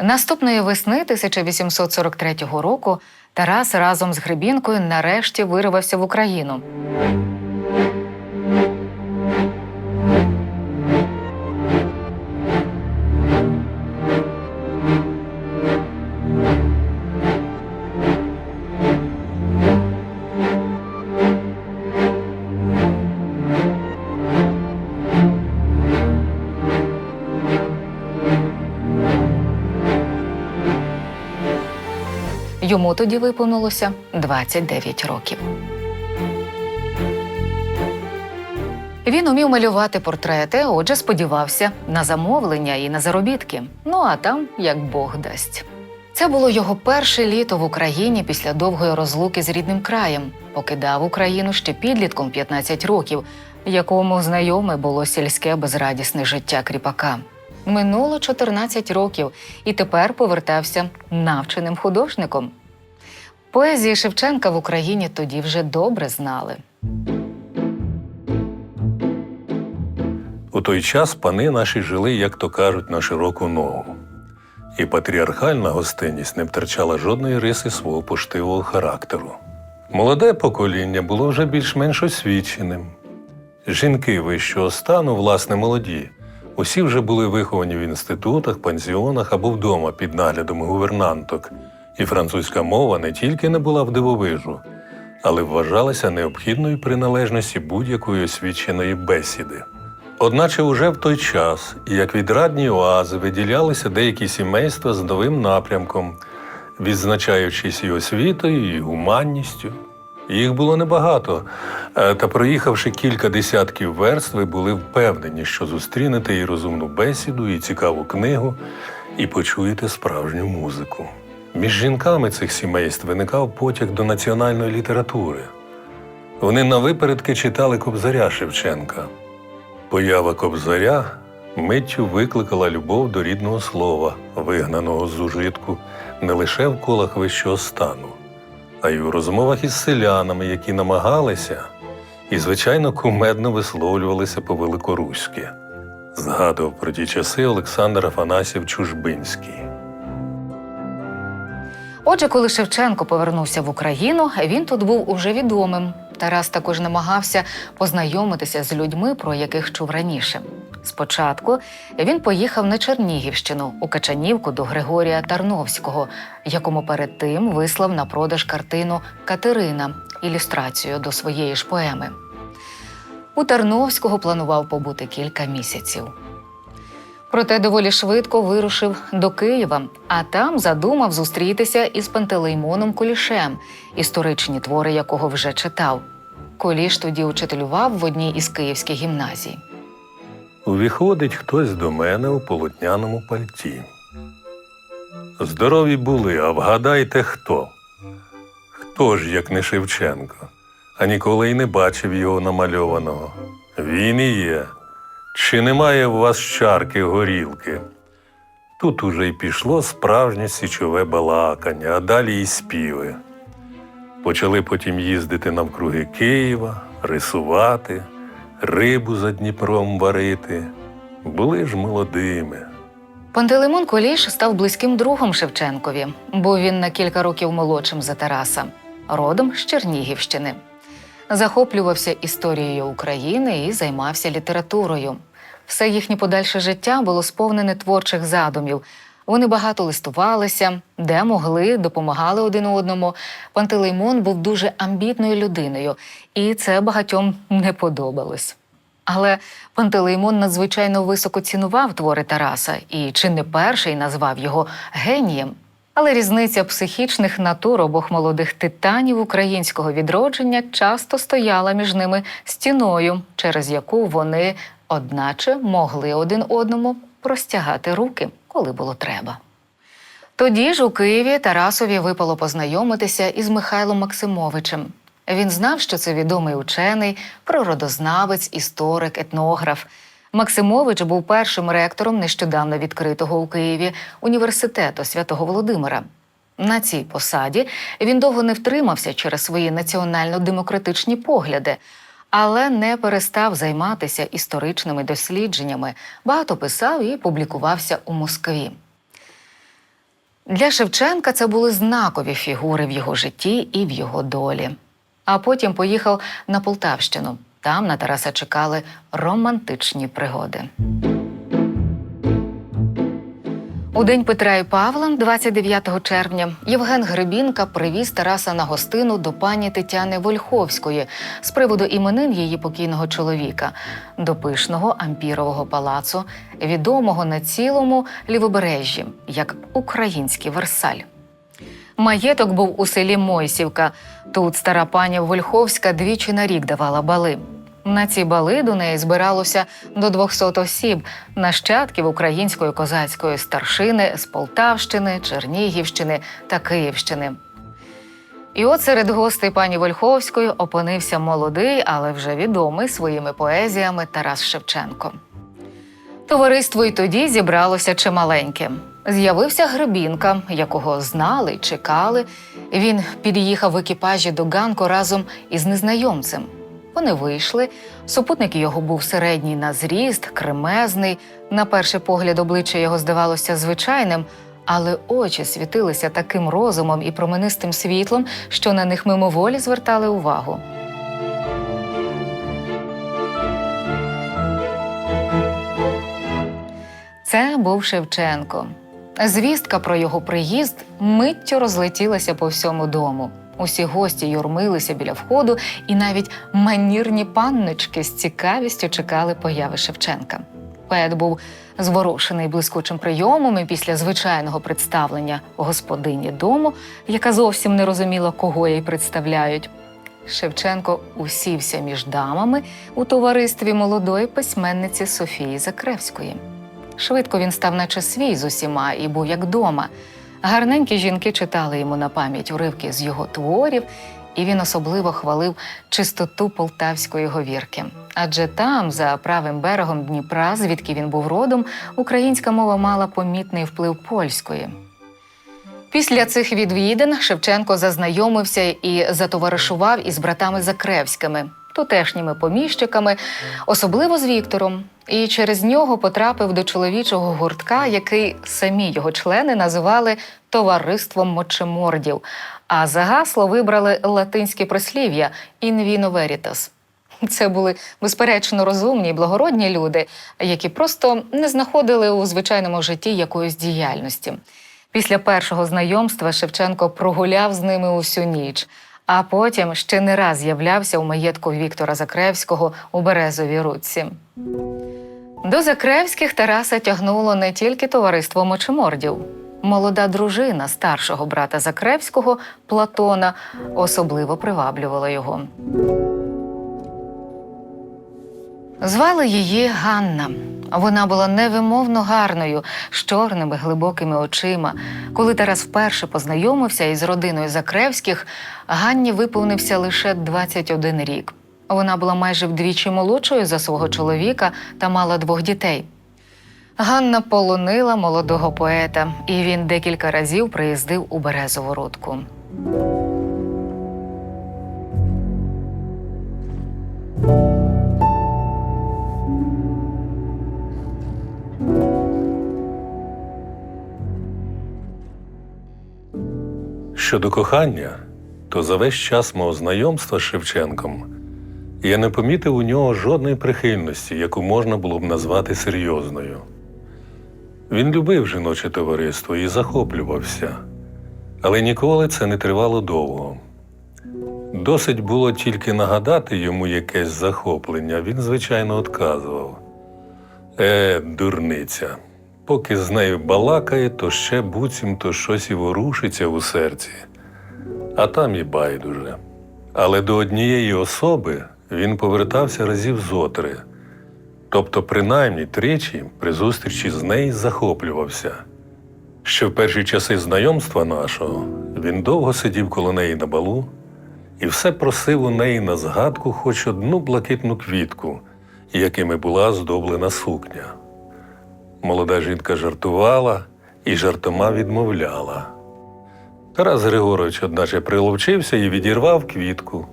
Наступної весни 1843 року Тарас разом з Гребінкою нарешті вирвався в Україну. Йому тоді виповнилося 29 років. Він умів малювати портрети, отже, сподівався на замовлення і на заробітки. Ну а там як Бог дасть. Це було його перше літо в Україні після довгої розлуки з рідним краєм. Покидав Україну ще підлітком 15 років, якому знайоме було сільське безрадісне життя кріпака. Минуло 14 років, і тепер повертався навченим художником. Поезії Шевченка в Україні тоді вже добре знали. У той час пани наші жили, як то кажуть, на широку ногу. І патріархальна гостинність не втрачала жодної риси свого поштивого характеру. Молоде покоління було вже більш-менш освіченим. Жінки вищого стану, власне, молоді, усі вже були виховані в інститутах, пансіонах або вдома під наглядом гувернанток, і французька мова не тільки не була в дивовижу, але вважалася необхідною приналежності будь-якої освіченої бесіди. Одначе уже в той час, як відрадні оази, виділялися деякі сімейства з новим напрямком, відзначаючись і освітою, і гуманністю. Їх було небагато, е, та проїхавши кілька десятків верст, ви були впевнені, що зустрінете і розумну бесіду, і цікаву книгу, і почуєте справжню музику. Між жінками цих сімейств виникав потяг до національної літератури. Вони навипередки читали Кобзаря Шевченка. Поява Кобзаря миттю викликала любов до рідного слова, вигнаного з ужитку не лише в колах вищого стану, а й у розмовах із селянами, які намагалися і, звичайно, кумедно висловлювалися по-великоруськи. Згадував про ті часи Олександр Афанасів Чужбинський. Отже, коли Шевченко повернувся в Україну, він тут був уже відомим. Тарас також намагався познайомитися з людьми, про яких чув раніше. Спочатку він поїхав на Чернігівщину у Качанівку до Григорія Тарновського, якому перед тим вислав на продаж картину Катерина ілюстрацію до своєї ж поеми. У Тарновського планував побути кілька місяців. Проте доволі швидко вирушив до Києва, а там задумав зустрітися із Пантелеймоном Кулішем, історичні твори якого вже читав. Куліш тоді учителював в одній із київських гімназій. Увіходить хтось до мене у полотняному пальті. Здорові були, а вгадайте хто? Хто ж, як не Шевченко, а ніколи й не бачив його намальованого. Він і є. Чи немає в вас чарки горілки? Тут уже й пішло справжнє січове балакання, а далі й співи. Почали потім їздити навкруги Києва, рисувати, рибу за Дніпром варити. Були ж молодими. Пантелеймон Куліш став близьким другом Шевченкові, був він на кілька років молодшим за Тараса, родом з Чернігівщини. Захоплювався історією України і займався літературою. Все їхнє подальше життя було сповнене творчих задумів. Вони багато листувалися, де могли, допомагали один одному. Пантелеймон був дуже амбітною людиною, і це багатьом не подобалось. Але Пантелеймон надзвичайно високо цінував твори Тараса і чи не перший назвав його генієм. Але різниця психічних натур обох молодих титанів українського відродження часто стояла між ними стіною, через яку вони, одначе, могли один одному простягати руки, коли було треба. Тоді ж у Києві Тарасові випало познайомитися із Михайлом Максимовичем. Він знав, що це відомий учений, природознавець, історик, етнограф. Максимович був першим ректором нещодавно відкритого у Києві університету святого Володимира. На цій посаді він довго не втримався через свої національно-демократичні погляди, але не перестав займатися історичними дослідженнями, багато писав і публікувався у Москві. Для Шевченка це були знакові фігури в його житті і в його долі. А потім поїхав на Полтавщину. Там на Тараса чекали романтичні пригоди. У день Петра і Павла, 29 червня, Євген Гребінка привіз Тараса на гостину до пані Тетяни Вольховської з приводу іменин її покійного чоловіка, до пишного ампірового палацу, відомого на цілому лівобережжі як український Версаль. Маєток був у селі Мойсівка. Тут стара пані Вольховська двічі на рік давала бали. На ці бали до неї збиралося до 200 осіб, нащадків української козацької старшини з Полтавщини, Чернігівщини та Київщини. І от серед гостей пані Вольховської опинився молодий, але вже відомий своїми поезіями Тарас Шевченко. Товариство й тоді зібралося чималеньке. З'явився Гребінка, якого знали чекали. Він під'їхав в екіпажі до Ганку разом із незнайомцем. Вони вийшли. Супутник його був середній на зріст, кремезний. На перший погляд обличчя його здавалося звичайним, але очі світилися таким розумом і променистим світлом, що на них мимоволі звертали увагу. Це був Шевченко. Звістка про його приїзд миттю розлетілася по всьому дому. Усі гості юрмилися біля входу, і навіть манірні панночки з цікавістю чекали появи Шевченка. Поет був зворушений блискучим прийомом і після звичайного представлення господині дому, яка зовсім не розуміла, кого їй представляють. Шевченко усівся між дамами у товаристві молодої письменниці Софії Закревської. Швидко він став, наче свій з усіма, і був як дома. Гарненькі жінки читали йому на пам'ять уривки з його творів, і він особливо хвалив чистоту полтавської говірки. Адже там, за правим берегом Дніпра, звідки він був родом, українська мова мала помітний вплив польської. Після цих відвідин Шевченко зазнайомився і затоваришував із братами Закревськими, тутешніми поміщиками, особливо з Віктором, і через нього потрапив до чоловічого гуртка, який самі його члени називали товариством мочемордів, а за гасло вибрали латинське прислів'я «in vino veritas». Це були безперечно розумні й благородні люди, які просто не знаходили у звичайному житті якоїсь діяльності. Після першого знайомства Шевченко прогуляв з ними усю ніч, а потім ще не раз з'являвся у маєтку Віктора Закревського у Березовій Рудці. До Закревських Тараса тягнуло не тільки товариство мочемордів. Молода дружина старшого брата Закревського Платона особливо приваблювала його. Звали її Ганна. Вона була невимовно гарною, з чорними глибокими очима. Коли Тарас вперше познайомився із родиною Закревських, Ганні виповнився лише 21 рік. Вона була майже вдвічі молодшою за свого чоловіка та мала двох дітей. Ганна полонила молодого поета, і він декілька разів приїздив у Березову рудку. Щодо кохання, то за весь час мого знайомства з Шевченком я не помітив у нього жодної прихильності, яку можна було б назвати серйозною. Він любив жіноче товариство і захоплювався, але ніколи це не тривало довго. Досить було тільки нагадати йому якесь захоплення, він, звичайно, отказував. Е, дурниця. Поки з нею балакає, то ще буцімто щось і ворушиться у серці, а там і байдуже. Але до однієї особи він повертався разів зотри, тобто, принаймні тричі при зустрічі з нею захоплювався. Ще в перші часи знайомства нашого він довго сидів коло неї на балу і все просив у неї на згадку хоч одну блакитну квітку, якими була здоблена сукня. Молода жінка жартувала і жартома відмовляла. Тарас Григорович, одначе, приловчився і відірвав квітку.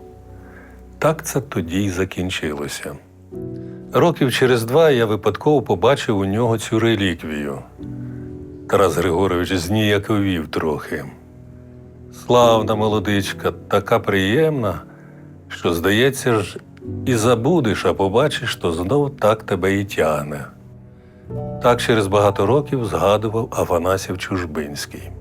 Так це тоді й закінчилося. Років через два я випадково побачив у нього цю реліквію. Тарас Григорович зніяковів трохи. Славна молодичка, така приємна, що, здається ж, і забудеш, а побачиш, то знов так тебе і тягне. Так через багато років згадував Афанасів Чужбинський.